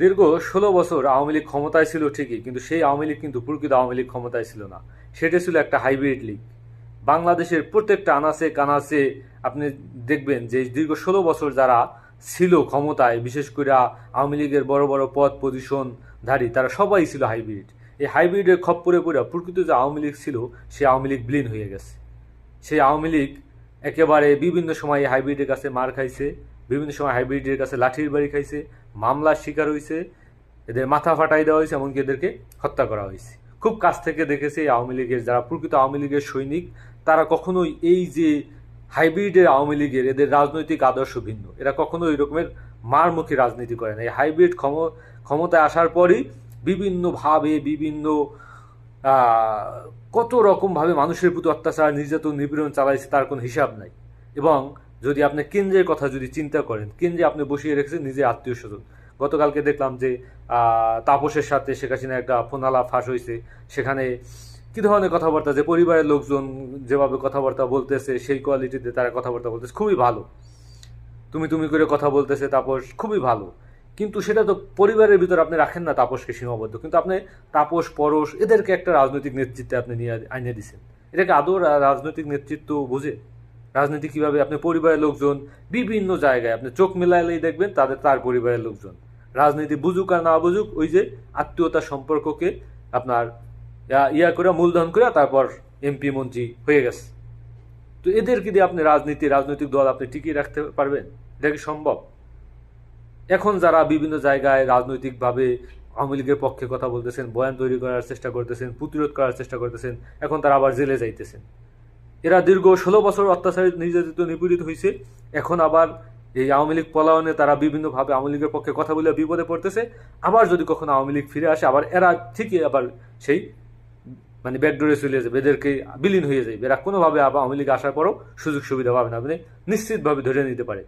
দীর্ঘ ষোলো বছর আওয়ামী লীগ ক্ষমতায় ছিল ঠিকই, কিন্তু সেই আওয়ামী লীগ কিন্তু প্রকৃত আওয়ামী লীগ ক্ষমতায় ছিল না। সেটা ছিল একটা হাইব্রিড লীগ। বাংলাদেশের প্রত্যেকটা আনাচে কানাচে আপনি দেখবেন যে দীর্ঘ ষোলো বছর যারা ছিল ক্ষমতায়, বিশেষ করে আওয়ামী লীগের বড় বড় পদ পজিশনধারী, তারা সবাই ছিল হাইব্রিড। এই হাইব্রিডের খপ্পরে পড়ে প্রকৃত যে আওয়ামী লীগ ছিল সে আওয়ামী লীগ বিলীন হয়ে গেছে। সেই আওয়ামী লীগ একেবারে বিভিন্ন সময় হাইব্রিডের কাছে মার খাইছে। বিভিন্ন সময় হাইব্রিডের কাছে লাঠির বাড়ি খাইছে, মামলার শিকার হয়েছে এদের মাথা ফাটাই দেওয়া হয়েছে এমনকি এদেরকে হত্যা করা হয়েছে খুব কাছ থেকে দেখেছে এই আওয়ামী লীগের, যারা প্রকৃত আওয়ামী লীগের সৈনিক, তারা কখনোই এই যে হাইব্রিডের আওয়ামী লীগের এদের রাজনৈতিক আদর্শ ভিন্ন। এরা কখনো এই রকমের মারমুখী রাজনীতি করে না এই হাইব্রিড ক্ষম, ক্ষমতায় আসার পরই বিভিন্নভাবে বিভিন্ন কত রকমভাবে মানুষের প্রতি অত্যাচার, নির্যাতন, নিপীড়ন চালাইছে, তার কোনো হিসাব নাই। এবং যদি আপনি কেন্দ্রের কথা যদি চিন্তা করেন কেন্দ্রে আপনি বসিয়ে রেখেছেন নিজের আত্মীয় স্বজন। গতকালকে দেখলাম যে তাপসের সাথে শেখ হাসিনা একটা ফোনালা ফাঁস হয়েছে সেখানে কি ধরনের কথাবার্তা? যে পরিবারের লোকজন যেভাবে কথাবার্তা বলতেছে, সেই কোয়ালিটিতে তারা কথাবার্তা বলতেছে, খুবই ভালো। তুমি তুমি করে কথা বলতেছে, তাপস খুবই ভালো। কিন্তু সেটা তো পরিবারের ভিতর আপনি রাখেন না তাপসকে সীমাবদ্ধ। কিন্তু আপনি তাপস, পরশ, এদেরকে একটা রাজনৈতিক নেতৃত্বে আপনি নিয়ে আইনে দিচ্ছেন এটাকে আদৌ রাজনৈতিক নেতৃত্ব বুঝে? রাজনীতি কীভাবে আপনি পরিবারের লোকজন, বিভিন্ন জায়গায় আপনি চোখ মিলাইলেই দেখবেন তাদের, তার পরিবারের লোকজন। রাজনীতি বুঝুক আর না বুঝুক, ওই যে আত্মীয়তার সম্পর্ককে আপনার ইয়া- ইয়া করে মূলধন করে তারপর এমপি, মন্ত্রী হয়ে গেছে। তো এদেরকে দিয়ে আপনি রাজনীতি, রাজনৈতিক দল আপনি টিকিয়ে রাখতে পারবেন? এটা কি সম্ভব? এখন যারা বিভিন্ন জায়গায় রাজনৈতিকভাবে আওয়ামী লীগের পক্ষে কথা বলতেছেন, বয়ান তৈরি করার চেষ্টা করতেছেন, প্রতিরোধ করার চেষ্টা করতেছেন, এখন তারা আবার জেলে যাইতেছেন। এরা দীর্ঘ ষোলো বছর অত্যাচারিত নির্যাতিত, নিপীড়িত হয়েছে এখন আবার এই আওয়ামী লীগ পলায়নে তারা বিভিন্নভাবে আওয়ামী লীগের পক্ষে কথা বলে বিপদে পড়তেছে। আবার যদি কখনো আওয়ামী লীগ ফিরে আসে, আবার এরা ঠিকই আবার সেই মানে ব্যাকডোরে চলে যাবে, এদেরকে বিলীন হয়ে যাবে এরা কোনোভাবে আবার আওয়ামী লীগ আসার পরও সুযোগ সুবিধা পাবে না মানে নিশ্চিতভাবে ধরে নিতে পারে।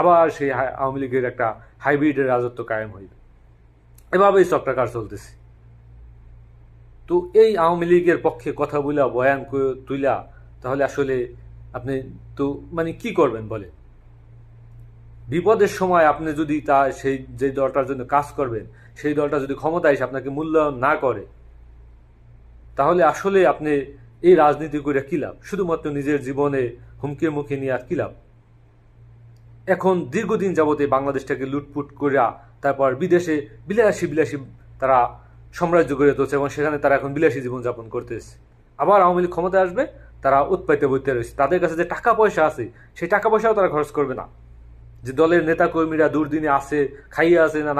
আবার সেই আওয়ামী লীগের একটা হাইব্রিডের রাজত্ব কায়েম হইবে। এভাবেই চক্রাকার চলতেছে। তো এই আওয়ামী লীগের পক্ষে কথা বইলা বয়ান তুইলা তাহলে আসলে আপনি তো মানে কি করবেন বলে বিপদের সময় আপনি যদি তা, সেই যে দলটার জন্য কাজ করবেন, সেই দলটা যদি ক্ষমতায় এসে আপনাকে মূল্যায়ন না করে, তাহলে আসলে আপনি এই রাজনীতি করে কি লাভ? শুধুমাত্র নিজের জীবনে হুমকির মুখে নিয়ে আর কি লাভ? এখন দীর্ঘদিন যাবতে বাংলাদেশটাকে লুটপুট করিয়া তারপর বিদেশে বিলাসী বিলাসী তারা সাম্রাজ্য গড়ে তুলছে এবং সেখানে তারা এখন বিলাসী জীবনযাপন করতেছে। আবার আওয়ামী লীগ ক্ষমতায় আসবে তারা উৎপাইতে বইতে রয়েছে। তাদের কাছে যে টাকা পয়সা আছে, সেই টাকা পয়সাও তারা খরচ করবে না। যে দলের নেতা কর্মীরা দুর্দিনে আছে, খাইয়ে আছে না